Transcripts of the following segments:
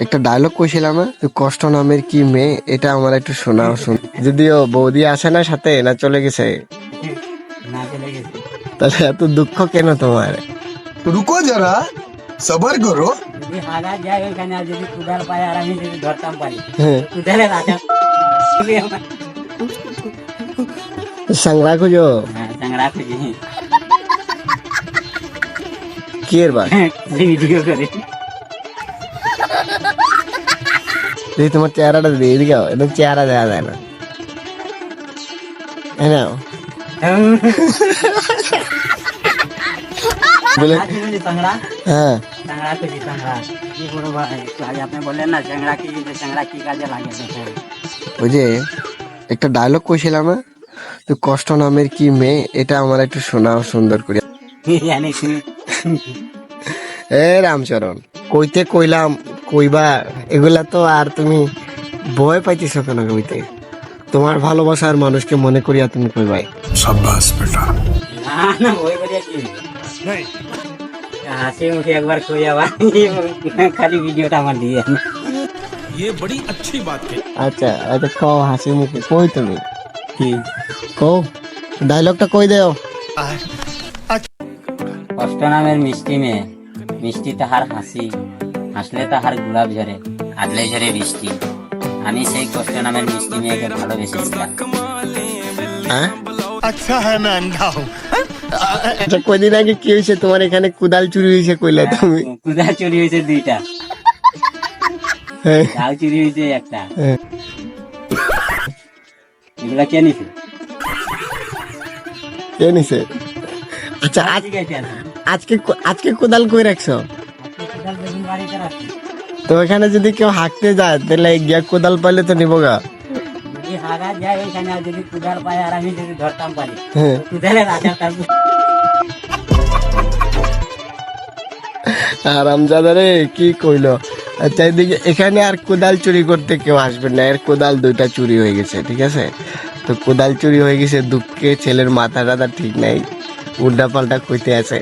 একটা ডায়লগ কইছিলাম না তুই কষ্ট নামের কি মেয়ে এটা আমার একটু শোনাও শুন যদিও বৌদি আসে না সাথে না চলে গেছে না চলে গেছে তাহলে এত দুঃখ কেন তোমার रुको जरा सबर करो যদি হাগা যায় ওইখানে আর যদি কুদাল পায় আর আমি যদি ধরতাম পারি হ্যাঁ কুদালে রাজা সাংরা খুঁজো হ্যাঁ চাংড়া খুঁজি কি এর বা ভিডিও করে দেখি তোমার চেহারাটা দিয়ে এদিকে এদের চেহারা দেখা যায় না বলে হ্যাঁ ওই যে একটা ডায়লগ কইছিলাম না তুই কষ্ট নামের কি মেয়ে? এটা আমার একটু শোনাও সুন্দর করে। এ রামচরণ কইতে কইলাম কইবা এগুলা তো আর তুমি ভয় পাইতেছ কেন কইতে তোমার ভালোবাসার মানুষকে মনে করিয়া তুমি কইবাই शाबाश बेटा না না ওই করিয়া কি হাসি মুখে একবার কই আবার খালি ভিডিওটা আমার দিয়ে আচ্ছা আচ্ছা কও হাসি মুখে কই তুমি কি কও ডায়লগটা কই দেও কষ্ট নামের মিষ্টি মেয়ে মিষ্টি তাহার হাসি হাসলে তাহার গোলাপ ঝরে হাসলে ঝরে বৃষ্টি। আমি সেই কষ্ট নামের মিষ্টি মেয়েকে ভালোবেসেছিলাম। হ্যাঁ? আচ্ছা কদিন আগে কি হয়েছে? তোমার এখানে কুদাল চুরি হয়েছে কইলা তুমি। কুদা চুরি হয়েছে দুইটা। হ্যাঁ, ডাল চুরি হয়েছে একটা। হ্যাঁ। এগুলা কে নিছে? কে নিছে? আচ্ছা আজকে আজকে কোদাল কই রাখছো? তো এখানে যদি কেউ হাঁকতে যায় তাহলে গিয়া কোদাল পাইলে তো নিবো গা। হাগা যায় ওইখানে যদি কুদাল পায় আর আমি যদি ধরতাম পারি হ্যাঁ। রাজা তারপর আরামজাদা রে কি কইলো? আচ্ছা এদিকে এখানে আর কোদাল চুরি করতে কেউ আসবে না। এর কোদাল দুইটা চুরি হয়ে গেছে ঠিক আছে? তো কোদাল চুরি হয়ে গেছে দুঃখে ছেলের মাথা টাথা ঠিক নাই উল্টা পাল্টা কইতে আছে।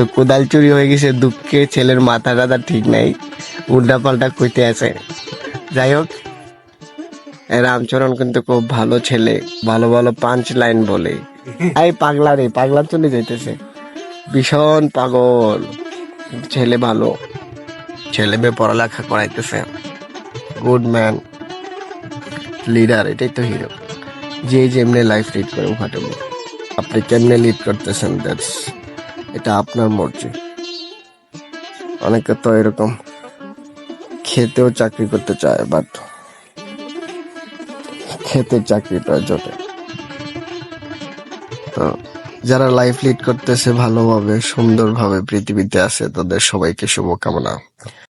তো কোদাল চুরি হয়ে গেছে, দুঃখে ছেলের মাথা টাথা ঠিক নাই। উল্টা পাল্টা কইতে আছে। যাই হোক, রামচরণ কিন্তু খুব ভালো ছেলে, ভালো ভালো পাঁচ লাইন বলে। এই পাগলা রে, পাগলা চলে যাইতেছে। ভীষণ পাগল। ছেলে ভালো। ছেলে মেয়ে পড়ালেখা করাইতেছে। গুড ম্যান লিডার এটাই তো হিরো যে যেমনি লাইফ লিড করে ফাটেবো আপনি কেমনে লিড করতেছেন দ্যাটস এটা আপনার মর্জি। অনেকে তো এরকম খেতেও চাকরি করতে চায় বাট খেতে চাকরিটা জোটে তো যারা লাইফ লিড করতেছে ভালোভাবে, সুন্দরভাবে পৃথিবীতে আছে, তাদের সবাইকে শুভকামনা।